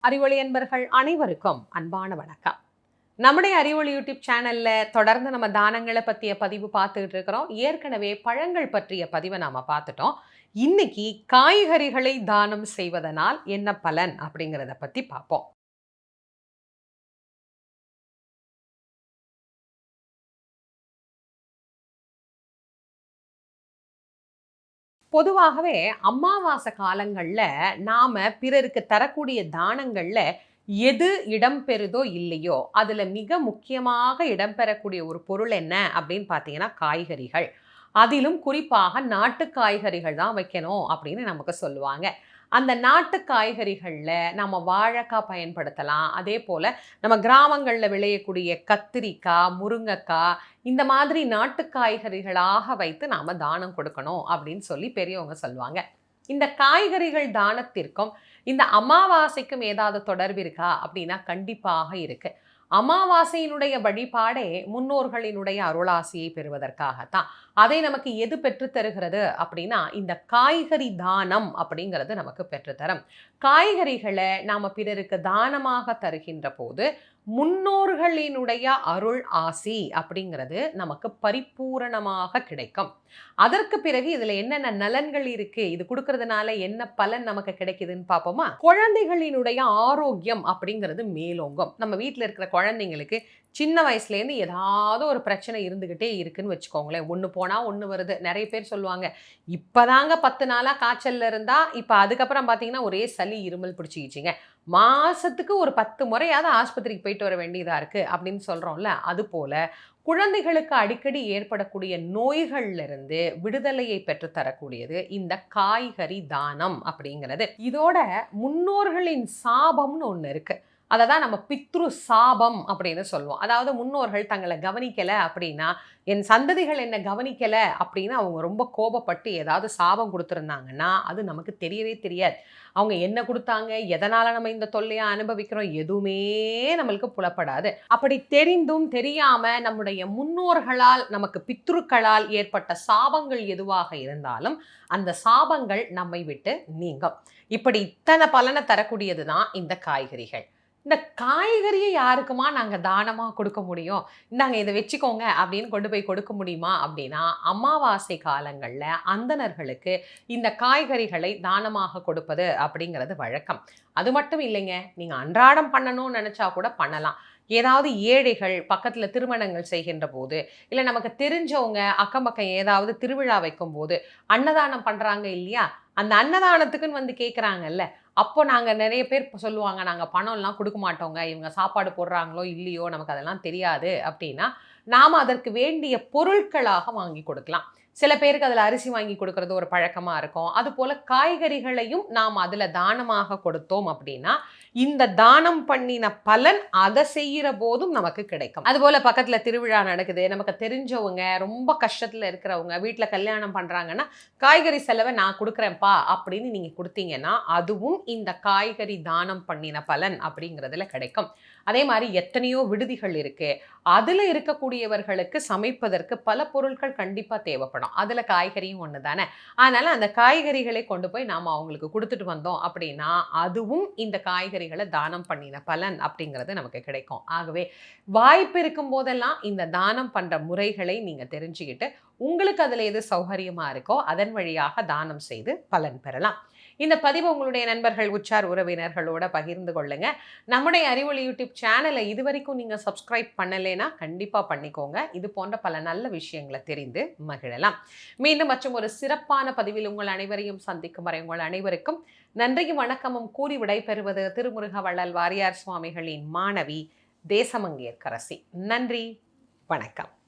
அறிவொளி என்பர்கள் அனைவருக்கும் அன்பான வணக்கம். நம்முடைய அறிவொளி யூடியூப் சேனல்ல தொடர்ந்து நம்ம தானங்களை பற்றிய பதிவு பார்த்துக்கிட்டு இருக்கிறோம். ஏற்கனவே பழங்கள் பற்றிய பதிவை நாம பார்த்துட்டோம். இன்னைக்கு காய்கறிகளை தானம் செய்வதனால் என்ன பலன் அப்படிங்கிறத பற்றி பார்ப்போம். பொதுவாகவே அமாவாசை காலங்களில் நாம் பிறருக்கு தரக்கூடிய தானங்களில் எது இடம்பெறுதோ இல்லையோ அதில் மிக முக்கியமாக இடம்பெறக்கூடிய ஒரு பொருள் என்ன அப்படின்னு பார்த்தீங்கன்னா காய்கறிகள். அதிலும் குறிப்பாக நாட்டு காய்கறிகள் தான் வைக்கணும் அப்படின்னு நமக்கு சொல்லுவாங்க. அந்த நாட்டு காய்கறிகளில் நம்ம வாழைக்காய் பயன்படுத்தலாம். அதே போல் நம்ம கிராமங்களில் விளையக்கூடிய கத்திரிக்காய் முருங்கைக்காய் இந்த மாதிரி நாட்டு காய்கறிகளாக வைத்து நாம் தானம் கொடுக்கணும் அப்படின்னு சொல்லி பெரியவங்க சொல்லுவாங்க. இந்த காய்கறிகள் தானத்திற்கும் இந்த அமாவாசைக்கும் ஏதாவது தொடர்பு இருக்கா அப்படின்னா கண்டிப்பாக இருக்குது அமாவாசையினுடைய வழிபாடே முன்னோர்களினுடைய அருளாசியை பெறுவதற்காகத்தான். அதை நமக்கு எது பெற்றுத்தருகிறது அப்படின்னா இந்த காய்கறி தானம் அப்படிங்கிறது நமக்கு பெற்றுத்தரும் காய்கறிகளை நாம் பிறருக்கு தானமாக தருகின்ற போது முன்னோர்களினுடைய அருள் ஆசி அப்படிங்கிறது நமக்கு பரிபூரணமாக கிடைக்கும். அதற்கு பிறகு இதுல என்னென்ன நலன்கள் இருக்கு? இது கொடுக்கறதுனால என்ன பலன் நமக்கு கிடைக்குதுன்னு பார்ப்போமா? குழந்தைகளினுடைய ஆரோக்கியம் அப்படிங்கிறது மேலோங்கும். நம்ம வீட்டில் இருக்கிற குழந்தைங்களுக்கு சின்ன வயசுலேருந்து ஏதாவது ஒரு பிரச்சனை இருந்துக்கிட்டே இருக்குன்னு வச்சுக்கோங்களேன். ஒன்று போனால் ஒன்று வருது. நிறைய பேர் சொல்லுவாங்க இப்போதாங்க பத்து நாளாக காய்ச்சலில் இருந்தால் இப்போ அதுக்கப்புறம் பார்த்தீங்கன்னா ஒரே சளி இருமல் பிடிச்சிக்கிச்சிங்க. மாதத்துக்கு ஒரு பத்து முறையாவது ஆஸ்பத்திரிக்கு போயிட்டு வர வேண்டியதாக இருக்குது அப்படின்னு சொல்கிறோம்ல அதுபோல் குழந்தைகளுக்கு அடிக்கடி ஏற்படக்கூடிய நோய்கள்லிருந்து விடுதலையை பெற்றுத்தரக்கூடியது இந்த காய்கறி தானம் அப்படிங்கிறது. இதோட முன்னோர்களின் சாபம்னு ஒன்று இருக்குது அதை தான் நம்ம பித்ரு சாபம் அப்படின்னு சொல்லுவோம். அதாவது முன்னோர்கள் தங்களை கவனிக்கலை அப்படின்னா என் சந்ததிகள் என்னை கவனிக்கலை அப்படின்னு அவங்க ரொம்ப கோபப்பட்டு ஏதாவது சாபம் கொடுத்துருந்தாங்கன்னா அது நமக்கு தெரியவே தெரியாது. அவங்க என்ன கொடுத்தாங்க எதனால் நம்ம இந்த தொல்லையை அனுபவிக்கிறோம் எதுவுமே நம்மளுக்கு புலப்படாது. அப்படி தெரிந்தும் தெரியாமல் நம்முடைய முன்னோர்களால் நமக்கு பித்ருக்களால் ஏற்பட்ட சாபங்கள் எதுவாக இருந்தாலும் அந்த சாபங்கள் நம்மை விட்டு நீங்கும். இப்படி இத்தனை பலனை தரக்கூடியது தான் இந்த காய்கறிகள். இந்த காய்கறியை யாருக்குமா நாங்கள் தானமாக கொடுக்க முடியும்? நாங்கள் இதை வச்சுக்கோங்க அப்படின்னு கொண்டு போய் கொடுக்க முடியுமா அப்படின்னா அமாவாசை காலங்களில் அந்தணர்களுக்கு இந்த காய்கறிகளை தானமாக கொடுப்பது அப்படிங்கிறது வழக்கம். அது மட்டும் இல்லைங்க நீங்கள் அன்றாடம் பண்ணணும்னு நினச்சா கூட பண்ணலாம். ஏதாவது ஏழைகள் பக்கத்தில் திருமணங்கள் செய்கின்ற போது இல்லை நமக்கு தெரிஞ்சவங்க அக்கம் பக்கம் ஏதாவது திருவிழா வைக்கும் போது அன்னதானம் பண்ணுறாங்க இல்லையா? அந்த அன்னதானத்துக்குன்னு வந்து கேட்குறாங்கல்ல அப்போ நாங்கள் நிறைய பேர் சொல்லுவாங்க நாங்கள் பணம்லாம் கொடுக்க மாட்டோங்க. இவங்க சாப்பாடு போடுறாங்களோ இல்லையோ நமக்கு அதெல்லாம் தெரியாது. அப்படின்னா நாம் அதற்கு வேண்டிய பொருட்களாக வாங்கி கொடுக்கலாம். சில பேருக்கு அதில் அரிசி வாங்கி கொடுக்கறது ஒரு பழக்கமாக இருக்கும். அதுபோல் காய்கறிகளையும் நாம் அதில் தானமாக கொடுத்தோம் அப்படின்னா இந்த தானம் பண்ணின பலன் அதை செய்கிற போதும் நமக்கு கிடைக்கும். அதுபோல் பக்கத்தில் திருவிழா நடக்குது. நமக்கு தெரிஞ்சவங்க ரொம்ப கஷ்டத்தில் இருக்கிறவங்க வீட்டில் கல்யாணம் பண்ணுறாங்கன்னா காய்கறி செலவை நான் கொடுக்குறேன்ப்பா அப்படின்னு நீங்கள் கொடுத்தீங்கன்னா அதுவும் இந்த காய்கறி தானம் பண்ணின பலன் அப்படிங்கிறதுல கிடைக்கும். அதே மாதிரி எத்தனையோ விடுதிகள் இருக்குது அதில் இருக்கக்கூடியவர்களுக்கு சமைப்பதற்கு பல பொருட்கள் கண்டிப்பாக தேவைப்படும். அதில் காய்கறியும் ஒன்று தானே? அதனால் அந்த காய்கறிகளை கொண்டு போய் நாம் அவங்களுக்கு கொடுத்துட்டு வந்தோம் அப்படின்னா அதுவும் இந்த காய்கறிகளை தானம் பண்ணின பலன் அப்படிங்கிறது நமக்கு கிடைக்கும். ஆகவே வாய்ப்பு இருக்கும் போதெல்லாம் இந்த தானம் பண்ணுற முறைகளை நீங்கள் தெரிஞ்சுக்கிட்டு உங்களுக்கு அதில் எது சௌகரியமாக இருக்கோ அதன் வழியாக தானம் செய்து பலன் பெறலாம். இந்த பதிவு உங்களுடைய நண்பர்கள் உச்சார் உறவினர்களோட பகிர்ந்து கொள்ளுங்க. நம்முடைய அறிவொளி யூடியூப் சேனலை இது வரைக்கும் நீங்கள் சப்ஸ்கிரைப் பண்ணலைன்னா கண்டிப்பாக பண்ணிக்கோங்க. இது போன்ற பல நல்ல விஷயங்களை தெரிந்து மகிழலாம். மீண்டும் மற்றும் ஒரு சிறப்பான பதிவில் உங்கள் அனைவரையும் சந்திக்கும் வரை உங்கள் அனைவருக்கும் நன்றியும் வணக்கமும் கூறி விடைபெறுவது திருமுருக வள்ளல் வாரியார் சுவாமிகளின் மாணவி தேசமங்கேற்கரசி. நன்றி. வணக்கம்.